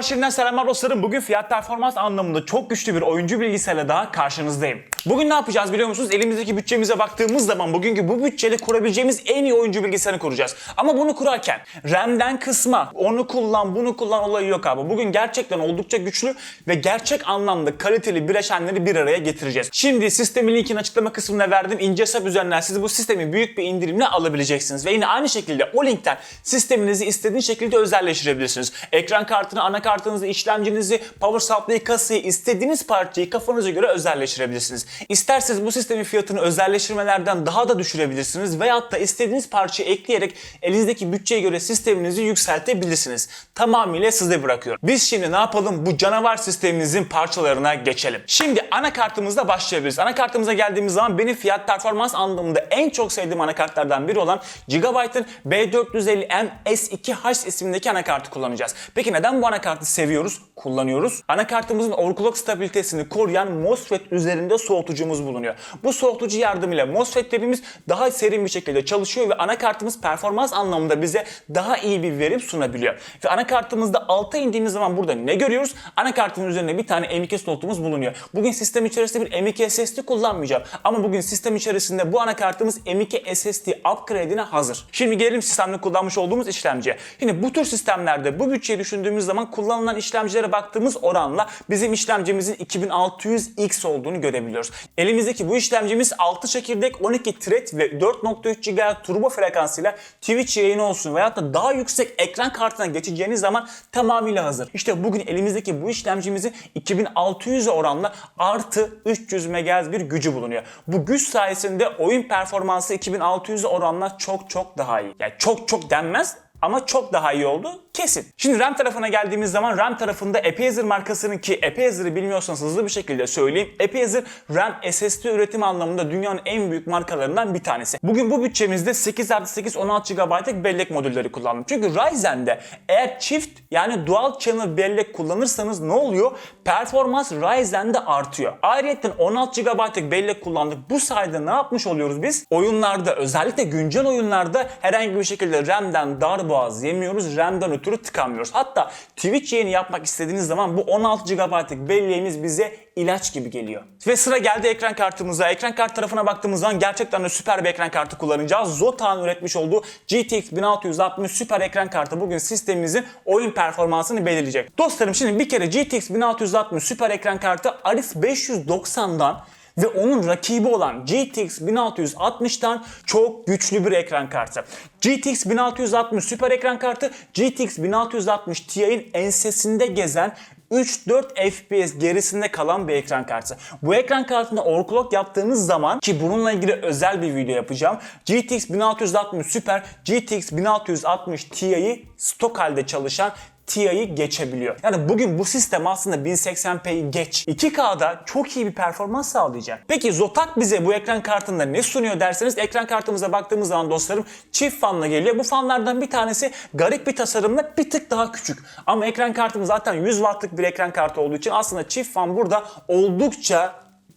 Arşivinden selamlar dostlarım. Bugün fiyat performans anlamında çok güçlü bir oyuncu bilgisayarla daha karşınızdayım. Bugün ne yapacağız biliyor musunuz? Elimizdeki bütçemize baktığımız zaman bugünkü bu bütçeyle kurabileceğimiz en iyi oyuncu bilgisayarını kuracağız. Ama bunu kurarken RAM'den kısma, onu kullan, bunu kullan olayı yok abi. Bugün gerçekten oldukça güçlü ve gerçek anlamda kaliteli bileşenleri bir araya getireceğiz. Şimdi sistemin linkini açıklama kısmına verdim. İnce hesap üzerinden siz bu sistemi büyük bir indirimle alabileceksiniz. Ve yine aynı şekilde o linkten sisteminizi istediğiniz şekilde özelleştirebilirsiniz. Ekran kartını, anakartınızı, işlemcinizi, power supply kasayı, istediğiniz parçayı kafanıza göre özelleştirebilirsiniz. İsterseniz bu sistemin fiyatını özelleştirmelerden daha da düşürebilirsiniz veyahut da istediğiniz parçayı ekleyerek elinizdeki bütçeye göre sisteminizi yükseltebilirsiniz. Tamamıyla size bırakıyorum. Biz şimdi ne yapalım? Bu canavar sistemimizin parçalarına geçelim. Şimdi anakartımızla başlayabiliriz. Anakartımıza geldiğimiz zaman benim fiyat performans anlamında en çok sevdiğim anakartlardan biri olan Gigabyte'ın B450M S2H ismindeki anakartı kullanacağız. Peki neden bu anakartı seviyoruz, kullanıyoruz? Anakartımızın overclock stabilitesini koruyan MOSFET üzerinde soğutucumuz bulunuyor. Bu soğutucu yardımıyla MOSFET'lerimiz daha serin bir şekilde çalışıyor ve anakartımız performans anlamında bize daha iyi bir verim sunabiliyor. Ve anakartımızda alta indiğimiz zaman burada ne görüyoruz? Anakartın üzerine bir tane M.2 slotumuz bulunuyor. Bugün sistem içerisinde bir M.2 SSD kullanmayacağım. Ama bugün sistem içerisinde bu anakartımız M.2 SSD upgrade'ine hazır. Şimdi gelelim sistemde kullanmış olduğumuz işlemciye. Şimdi bu tür sistemlerde bu bütçeyi düşündüğümüz zaman kullanılan işlemcilere baktığımız oranla bizim işlemcimizin 2600X olduğunu görebiliyoruz. Elimizdeki bu işlemcimiz 6 çekirdek 12 thread ve 4.3 GHz turbo frekansıyla Twitch yayını olsun veyahut da daha yüksek ekran kartına geçeceğiniz zaman tamamıyla hazır. İşte bugün elimizdeki bu işlemcimizin 2600'e oranla artı 300 MHz bir gücü bulunuyor. Bu güç sayesinde oyun performansı 2600'e oranla çok çok daha iyi. Yani çok çok denmez ama çok daha iyi oldu kesin. Şimdi RAM tarafına geldiğimiz zaman RAM tarafında Epiazer markasının ki Epiazer'ı bilmiyorsanız hızlı bir şekilde söyleyeyim. Epiazer RAM SSD üretim anlamında dünyanın en büyük markalarından bir tanesi. Bugün bu bütçemizde 8 artı 8 16 GB'lık bellek modülleri kullandım. Çünkü Ryzen'de eğer çift yani dual channel bellek kullanırsanız ne oluyor? Performans Ryzen'de artıyor. Ayrıca 16 GB'lık bellek kullandık. Bu sayede ne yapmış oluyoruz biz? Oyunlarda özellikle güncel oyunlarda herhangi bir şekilde RAM'den darboğaz yemiyoruz. RAM'den ötürü tıkanmıyoruz. Hatta Twitch yayını yapmak istediğiniz zaman bu 16 GB'lık belleğimiz bize ilaç gibi geliyor. Ve sıra geldi ekran kartımıza. Ekran kart tarafına baktığımız zaman gerçekten de süper bir ekran kartı kullanacağız. Zota'nın üretmiş olduğu GTX 1660 süper ekran kartı bugün sistemimizin oyun performansını belirleyecek. Dostlarım şimdi bir kere GTX 1660 süper ekran kartı RX 590'dan ve onun rakibi olan GTX 1660'tan çok güçlü bir ekran kartı. GTX 1660 süper ekran kartı GTX 1660 Ti'nin ensesinde gezen 3-4 FPS gerisinde kalan bir ekran kartı. Bu ekran kartında overclock yaptığınız zaman ki bununla ilgili özel bir video yapacağım. GTX 1660 Super, GTX 1660 Ti'yi stok halde çalışan Ti'yi geçebiliyor. Yani bugün bu sistem aslında 1080p'yi geç. 2K'da çok iyi bir performans sağlayacak. Peki Zotac bize bu ekran kartında ne sunuyor derseniz ekran kartımıza baktığımız zaman dostlarım çift fanla geliyor. Bu fanlardan bir tanesi garip bir tasarımla bir tık daha küçük. Ama ekran kartımız zaten 100 wattlık bir ekran kartı olduğu için aslında çift fan burada oldukça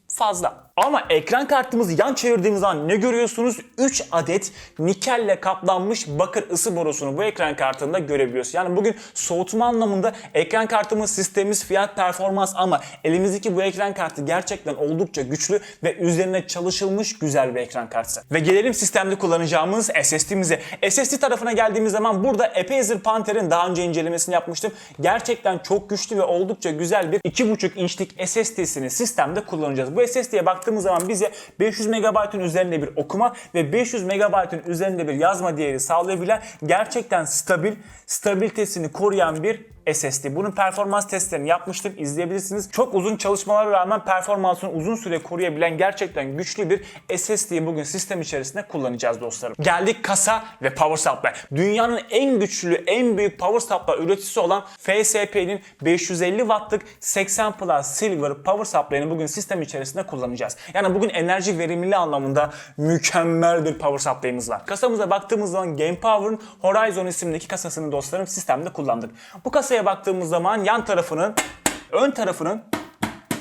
fazla. Ama ekran kartımızı yan çevirdiğimiz zaman ne görüyorsunuz? 3 adet nikelle kaplanmış bakır ısı borusunu bu ekran kartında görebiliyorsunuz. Yani bugün soğutma anlamında ekran kartımız, sistemimiz, fiyat, performans ama elimizdeki bu ekran kartı gerçekten oldukça güçlü ve üzerine çalışılmış güzel bir ekran kartı. Ve gelelim sistemde kullanacağımız SSD'mize. SSD tarafına geldiğimiz zaman burada Epiazer Panther'in daha önce incelemesini yapmıştım. Gerçekten çok güçlü ve oldukça güzel bir 2.5 inçlik SSD'sini sistemde kullanacağız. Bu SSD'ye baktığımız zaman bize 500 MB'ın üzerinde bir okuma ve 500 MB'ın üzerinde bir yazma değeri sağlayabilen gerçekten stabil, stabilitesini koruyan bir SSD. Bunun performans testlerini yapmıştım. izleyebilirsiniz. Çok uzun çalışmalara rağmen performansını uzun süre koruyabilen gerçekten güçlü bir SSD'yi bugün sistem içerisinde kullanacağız dostlarım. Geldik kasa ve power supply. Dünyanın en güçlü, en büyük power supply üreticisi olan FSP'nin 550 wattlık 80 Plus Silver power supply'ını bugün sistem içerisinde kullanacağız. Yani bugün enerji verimliliği anlamında mükemmel bir power supply'ımız var. Kasamıza baktığımız zaman Game Power'ın Horizon isimdeki kasasını dostlarım sistemde kullandık. Bu kasa kasaya baktığımız zaman yan tarafının, ön tarafının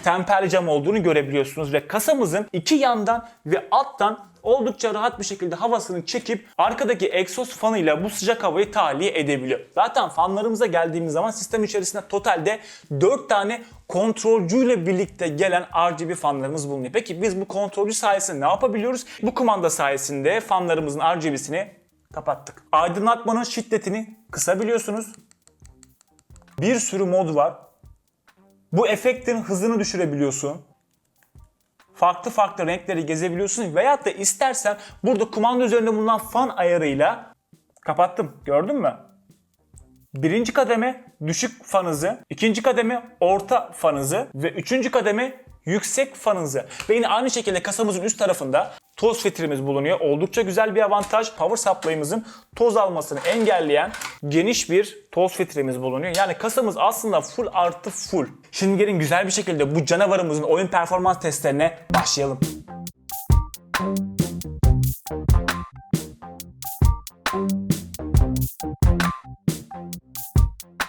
temperli cam olduğunu görebiliyorsunuz ve kasamızın iki yandan ve alttan oldukça rahat bir şekilde havasını çekip arkadaki egzoz fanıyla bu sıcak havayı tahliye edebiliyor. Zaten fanlarımıza geldiğimiz zaman sistem içerisinde totalde 4 tane kontrolcüyle birlikte gelen RGB fanlarımız bulunuyor. Peki biz bu kontrolcü sayesinde ne yapabiliyoruz? Bu kumanda sayesinde fanlarımızın RGB'sini kapattık. Aydınlatmanın şiddetini kısabiliyorsunuz. Bir sürü mod var. Bu efektin hızını düşürebiliyorsun. Farklı farklı renkleri gezebiliyorsun veyahut da istersen burada kumanda üzerinde bulunan fan ayarıyla kapattım. Gördün mü? Birinci kademe düşük fan hızı, ikinci kademe orta fan hızı ve üçüncü kademe yüksek fan hızı. Ve aynı şekilde kasamızın üst tarafında toz filtremiz bulunuyor. Oldukça güzel bir avantaj. Power supply'ımızın toz almasını engelleyen geniş bir toz filtremiz bulunuyor. Yani kasamız aslında full artı full. Şimdi gelin güzel bir şekilde bu canavarımızın oyun performans testlerine başlayalım.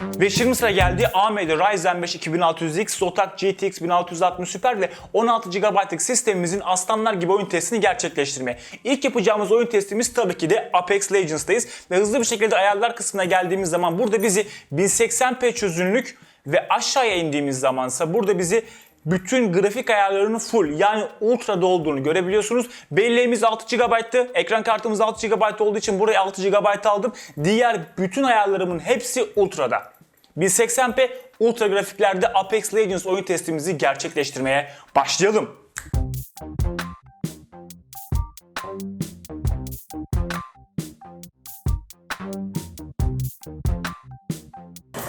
Ve şimdi sıra geldi AMD Ryzen 5 2600X, Zotac GTX 1660 Super ve 16 GB'lık sistemimizin aslanlar gibi oyun testini gerçekleştirmeye. İlk yapacağımız oyun testimiz tabii ki de Apex Legends'tayız ve hızlı bir şekilde ayarlar kısmına geldiğimiz zaman burada bizi 1080p çözünürlük ve aşağıya indiğimiz zamansa burada bizi bütün grafik ayarlarının full yani ultra'da olduğunu görebiliyorsunuz. Belleğimiz 6 GB'tı. Ekran kartımız 6 GB olduğu için buraya 6 GB aldım. Diğer bütün ayarlarımın hepsi ultra'da. 1080p ultra grafiklerde Apex Legends oyun testimizi gerçekleştirmeye başlayalım.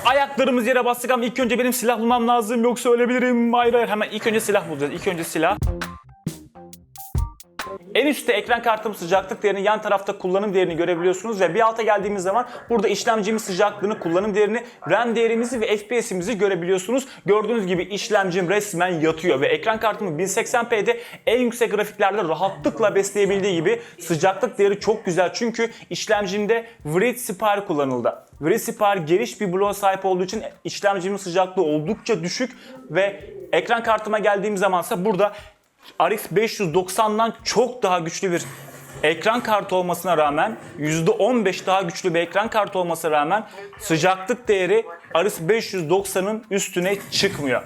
Ayaklarımız yere bastık ama ilk önce benim silah bulmam lazım yoksa ölebilirim. Hayır hayır hemen ilk önce silah bulacağız. İlk önce silah. Üstte ekran kartım sıcaklık değerini, yan tarafta kullanım değerini görebiliyorsunuz ve bir alta geldiğimiz zaman burada işlemcimiz sıcaklığını, kullanım değerini, RAM değerimizi ve FPS'imizi görebiliyorsunuz. Gördüğünüz gibi işlemcim resmen yatıyor ve ekran kartımı 1080p'de en yüksek grafiklerle rahatlıkla besleyebildiği gibi sıcaklık değeri çok güzel çünkü işlemcimde Vrid Spire kullanıldı. Vrid Spire geniş bir bloğa sahip olduğu için işlemcimin sıcaklığı oldukça düşük ve ekran kartıma geldiğim zamansa burada RX 590'dan çok daha güçlü bir ekran kartı olmasına rağmen %15 daha güçlü bir ekran kartı olmasına rağmen sıcaklık değeri RX 590'ın üstüne çıkmıyor.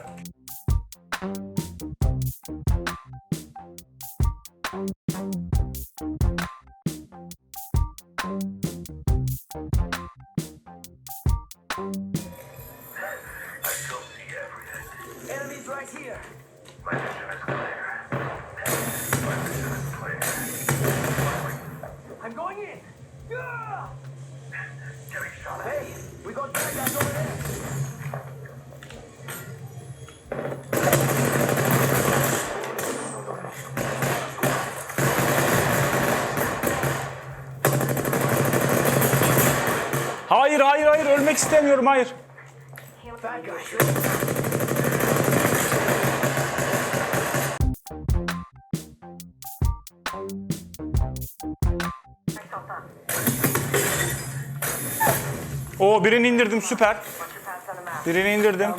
Hayır hayır hayır ölmek istemiyorum hayır. Bad guys. O birini indirdim süper. Birini indirdim.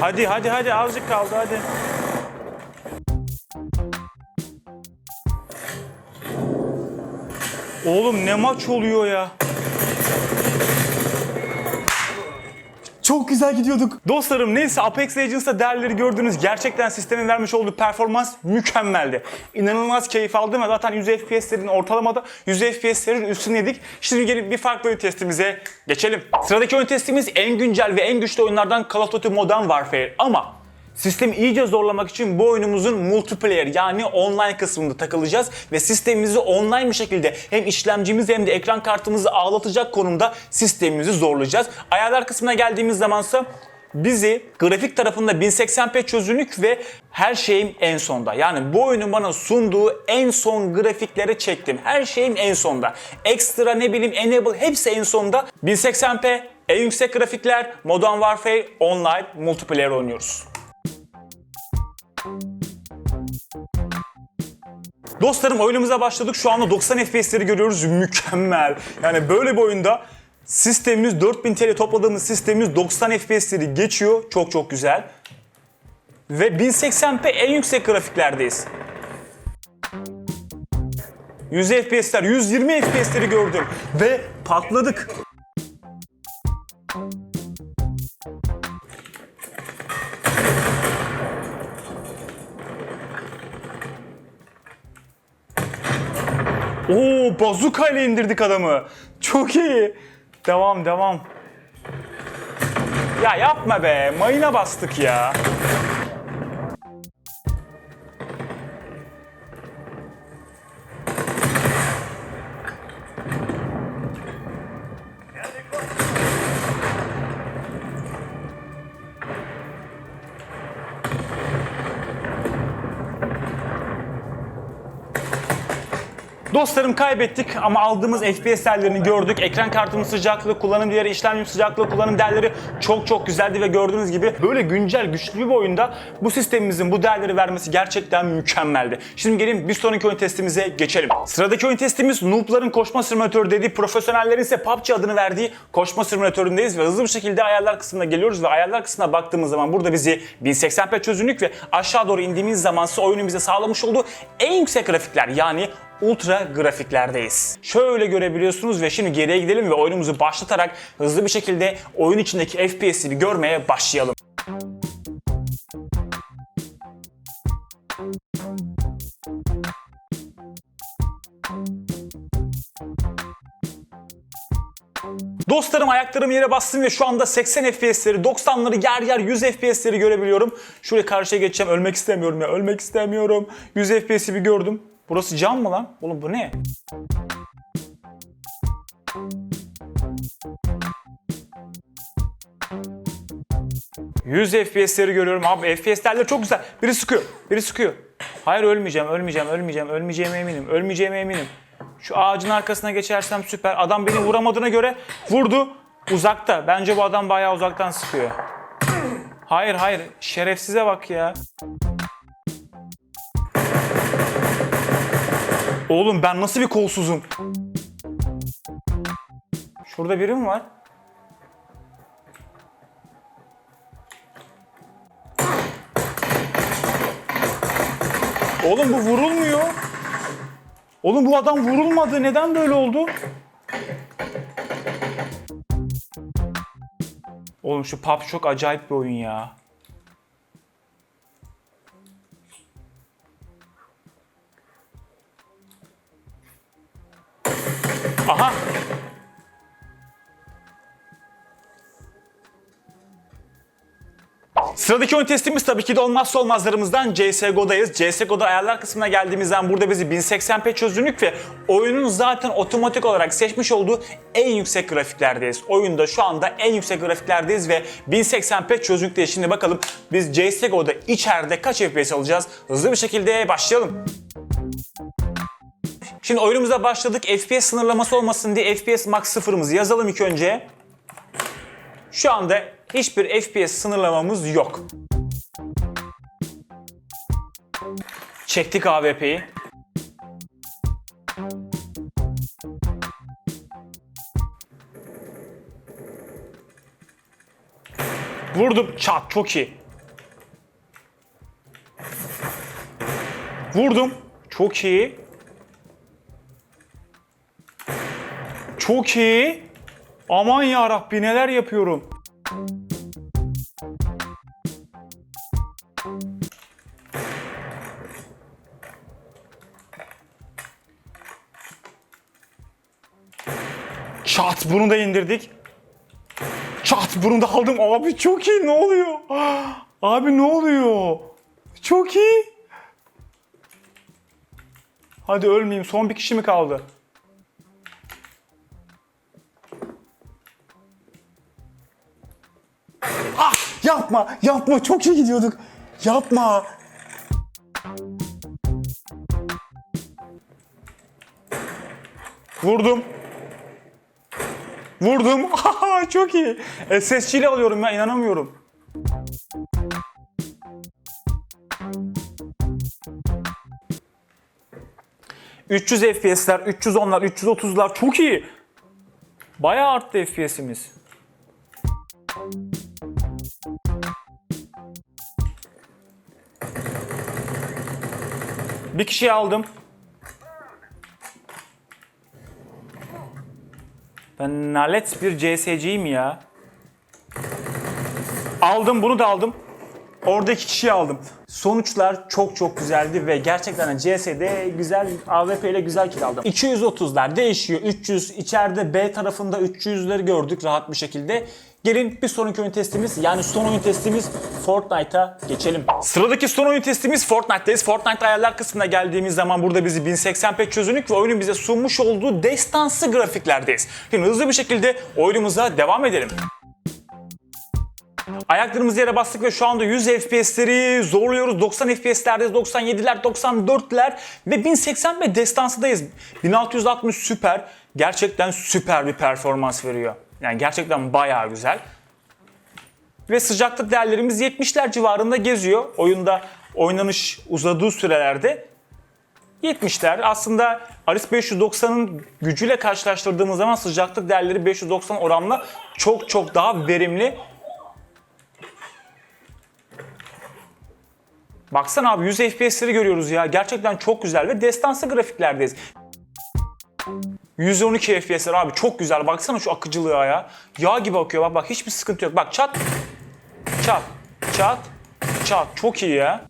Hadi hadi hadi azıcık kaldı hadi. Oğlum ne maç oluyor ya? Çok güzel gidiyorduk. Dostlarım neyse Apex Legends'ta değerleri gördünüz. Gerçekten sistemin vermiş olduğu performans mükemmeldi. İnanılmaz keyif aldım ve zaten 100 FPS'lerin ortalamada 100 FPS'lerin üstüne yedik. Şimdi gelin bir farklı oyun testimize geçelim. Sıradaki oyun testimiz en güncel ve en güçlü oyunlardan Call of Duty Modern Warfare ama Sistemi iyice zorlamak için bu oyunumuzun multiplayer yani online kısmında takılacağız ve sistemimizi online bir şekilde hem işlemcimizi hem de ekran kartımızı ağlatacak konumda sistemimizi zorlayacağız. Ayarlar kısmına geldiğimiz zamansa bizi grafik tarafında 1080p çözünürlük ve her şeyim en sonda. Yani bu oyunun bana sunduğu en son grafikleri çektim. Her şeyim en sonda. Ekstra ne bileyim enable hepsi en sonda. 1080p, en yüksek grafikler, Modern Warfare, online, multiplayer oynuyoruz. Dostlarım oyunumuza başladık. Şu anda 90 FPS'leri görüyoruz. Mükemmel. Yani böyle bir oyunda sistemimiz 4000 TL topladığımız sistemimiz 90 FPS'leri geçiyor. Çok çok güzel. Ve 1080p en yüksek grafiklerdeyiz. 100 FPS'ler, 120 FPS'leri gördüm ve patladık. Oo, bazuka ile indirdik adamı. Çok iyi. Devam, devam. Ya yapma be, mayına bastık ya. Dostlarım kaybettik ama aldığımız FPS değerlerini gördük. Ekran kartımın sıcaklığı, kullanım değeri, işlemcim sıcaklığı, kullanım değerleri çok çok güzeldi ve gördüğünüz gibi böyle güncel, güçlü bir oyunda bu sistemimizin bu değerleri vermesi gerçekten mükemmeldi. Şimdi gelin bir sonraki oyun testimize geçelim. Sıradaki oyun testimiz noob'ların koşma simülatörü dediği, profesyonellerin ise PUBG adını verdiği koşma simülatöründeyiz ve hızlı bir şekilde ayarlar kısmına geliyoruz ve ayarlar kısmına baktığımız zaman burada bizi 1080p çözünürlük ve aşağı doğru indiğimiz zaman ise oyunun bize sağlamış olduğu en yüksek grafikler yani ultra grafiklerdeyiz. Şöyle görebiliyorsunuz ve şimdi geriye gidelim ve oyunumuzu başlatarak hızlı bir şekilde oyun içindeki FPS'i bir görmeye başlayalım. Dostlarım ayaklarım yere bastım ve şu anda 80 FPS'leri, 90'ları, yer yer 100 FPS'leri görebiliyorum. Şuraya karşıya geçeceğim. Ölmek istemiyorum ya. Ölmek istemiyorum. 100 FPS'i bir gördüm. Burası cam mı lan? Oğlum bu ne? ...100 FPS'leri görüyorum abi. FPS'lerle çok güzel. Biri sıkıyor. Biri sıkıyor. Hayır ölmeyeceğim, ölmeyeceğim, ölmeyeceğim. Ölmeyeceğime eminim. Ölmeyeceğime eminim. Şu ağacın arkasına geçersem süper. Adam beni vuramadığına göre vurdu. Uzakta. Bence bu adam bayağı uzaktan sıkıyor. Hayır hayır. Şerefsize bak ya. Oğlum ben nasıl bir kolsuzum? Şurada biri mi var? Oğlum bu vurulmuyor. Oğlum bu adam vurulmadı. Neden böyle oldu? Oğlum şu PUBG çok acayip bir oyun ya. Aha. Sıradaki oyun testimiz tabii ki de olmazsa olmazlarımızdan CSGO'dayız. CSGO'da ayarlar kısmına geldiğimizden burada bizi 1080p çözünürlük ve oyunun zaten otomatik olarak seçmiş olduğu en yüksek grafiklerdeyiz. Oyunda şu anda en yüksek grafiklerdeyiz ve 1080p çözünürlükteyiz. Şimdi bakalım biz CSGO'da içeride kaç FPS alacağız? Hızlı bir şekilde başlayalım. Şimdi oyunumuza başladık. FPS sınırlaması olmasın diye FPS max sıfırımızı yazalım ilk önce. Şu anda hiçbir FPS sınırlamamız yok. Çektik AWP'yi. Vurdum. Çat. Çok iyi. Vurdum. Çok iyi. Çok iyi. Aman ya Rabbi neler yapıyorum. Çat bunu da indirdik. Çat bunu da aldım. Abi çok iyi ne oluyor? Abi ne oluyor? Çok iyi. Hadi ölmeyeyim. Son bir kişi mi kaldı? Yapma yapma çok iyi gidiyorduk. Yapma. Vurdum. Vurdum. Çok iyi. SSC ile alıyorum ya inanamıyorum. 300 FPS'ler, 310'lar, 330'lar çok iyi. Bayağı arttı FPS'imiz. Bir kişiyi aldım. Ben nalet bir CS'ciyim ya. Aldım bunu da aldım. Orada iki kişiyi aldım. Sonuçlar çok çok güzeldi ve gerçekten CS'de güzel AWP ile güzel kill aldım. 230'lar değişiyor. 300 içeride B tarafında 300'leri gördük rahat bir şekilde. Gelin bir sonraki oyun testimiz yani son oyun testimiz Fortnite'a geçelim. Sıradaki son oyun testimiz Fortnite'dayız. Fortnite ayarlar kısmına geldiğimiz zaman burada bizi 1080p çözünürlük ve oyunun bize sunmuş olduğu destansı grafiklerdeyiz. Şimdi hızlı bir şekilde oyunumuza devam edelim. Ayaklarımızı yere bastık ve şu anda 100 FPS'leri zorluyoruz. 90 FPS'lerdeyiz, 97'ler, 94'ler ve 1080p destansıdayız. 1660 süper. Gerçekten süper bir performans veriyor. Yani gerçekten bayağı güzel. Ve sıcaklık değerlerimiz 70'ler civarında geziyor. Oyunda oynanış uzadığı sürelerde 70'ler. Aslında Aris 590'ın gücüyle karşılaştırdığımız zaman sıcaklık değerleri 590 oranla çok çok daha verimli. Baksana abi 100 FPS'leri görüyoruz ya. Gerçekten çok güzel ve destansı grafiklerdeyiz. 112 FPS'ler abi çok güzel. Baksana şu akıcılığa ya. Yağ gibi akıyor bak bak hiçbir sıkıntı yok. Bak çat. Çat. Çat. Çat. Çok iyi ya.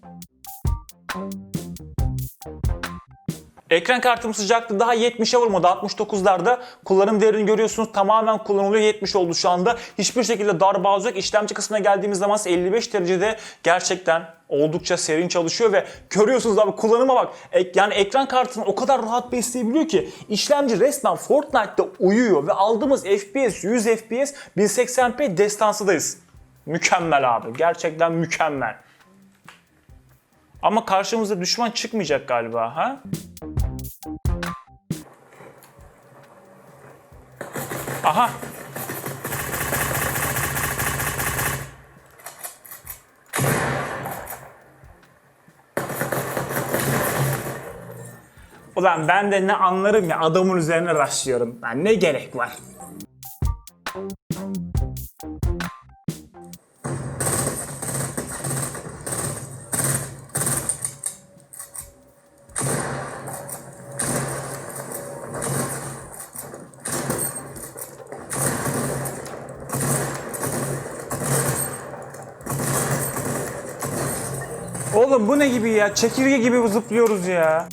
Ekran kartım sıcaklığı daha 70'e vurmadı. 69'larda kullanım değerini görüyorsunuz. Tamamen kullanılıyor. 70 oldu şu anda. Hiçbir şekilde darbe yok. İşlemci kısmına geldiğimiz zaman ise 55 derecede gerçekten oldukça serin çalışıyor ve görüyorsunuz abi kullanıma bak. Yani ekran kartını o kadar rahat besleyebiliyor ki işlemci resmen Fortnite'da uyuyor ve aldığımız FPS 100 FPS 1080p destansıdayız. Mükemmel abi. Gerçekten mükemmel. Ama karşımıza düşman çıkmayacak galiba ha? Aha. Ulan ben de ne anlarım ya adamın üzerine rastlıyorum. Ben ne gerek var? Bu ne gibi ya? Çekirge gibi zıplıyoruz ya.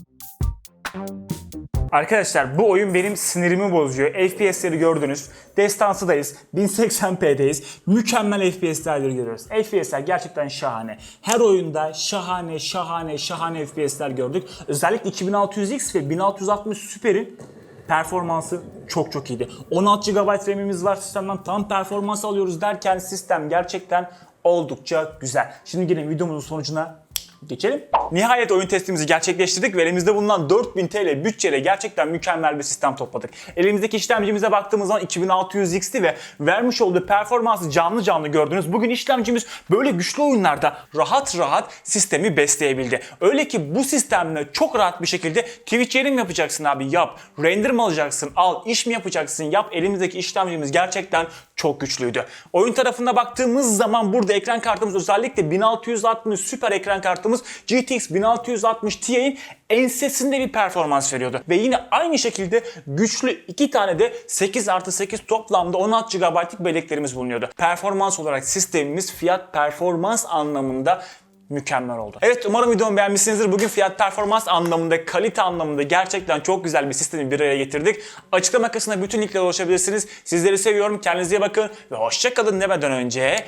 Arkadaşlar bu oyun benim sinirimi bozuyor. FPS'leri gördünüz. Destansıdayız. 1080p'deyiz. Mükemmel FPS değerleri görüyoruz. FPS'ler gerçekten şahane. Her oyunda şahane, şahane, şahane FPS'ler gördük. Özellikle 2600X ve 1660 Super'in performansı çok çok iyiydi. 16 GB RAM'imiz var sistemden tam performans alıyoruz derken sistem gerçekten oldukça güzel. Şimdi gelin videomuzun sonucuna Geçelim. Nihayet oyun testimizi gerçekleştirdik ve elimizde bulunan 4000 TL bütçeyle gerçekten mükemmel bir sistem topladık. Elimizdeki işlemcimize baktığımız zaman 2600X'ti ve vermiş olduğu performansı canlı canlı gördünüz. Bugün işlemcimiz böyle güçlü oyunlarda rahat rahat sistemi besleyebildi. Öyle ki bu sistemle çok rahat bir şekilde Twitch yayın yapacaksın abi? Yap. Render mi alacaksın? Al. İş mi yapacaksın? Yap. Elimizdeki işlemcimiz gerçekten çok güçlüydü. Oyun tarafına baktığımız zaman burada ekran kartımız özellikle 1660 süper ekran kartımız GTX 1660 Ti'nin ensesinde bir performans veriyordu. Ve yine aynı şekilde güçlü iki tane de 8 artı 8 toplamda 16 GB'lık belleklerimiz bulunuyordu. Performans olarak sistemimiz fiyat performans anlamında mükemmel oldu. Evet umarım videomu beğenmişsinizdir. Bugün fiyat performans anlamında, kalite anlamında gerçekten çok güzel bir sistemi bir araya getirdik. Açıklama kısmına bütün linklere ulaşabilirsiniz. Sizleri seviyorum. Kendinize iyi bakın ve hoşçakalın demeden önce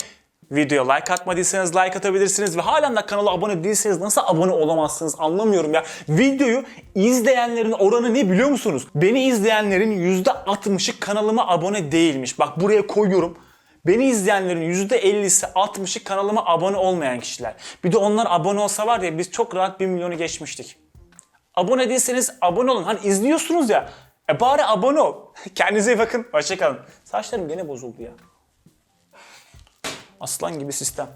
Videoya like atmadıysanız like atabilirsiniz ve halen de kanala abone değilseniz nasıl abone olamazsınız anlamıyorum ya. Videoyu izleyenlerin oranı ne biliyor musunuz? Beni izleyenlerin %60'ı kanalıma abone değilmiş. Bak buraya koyuyorum. Beni izleyenlerin %50'si 60'ı kanalıma abone olmayan kişiler. Bir de onlar abone olsa var ya biz çok rahat 1 milyonu geçmiştik. Abone değilseniz abone olun. Hani izliyorsunuz ya. E bari abone ol. Kendinize iyi bakın. Hoşçakalın. Saçlarım gene bozuldu ya. Aslan gibi sistem.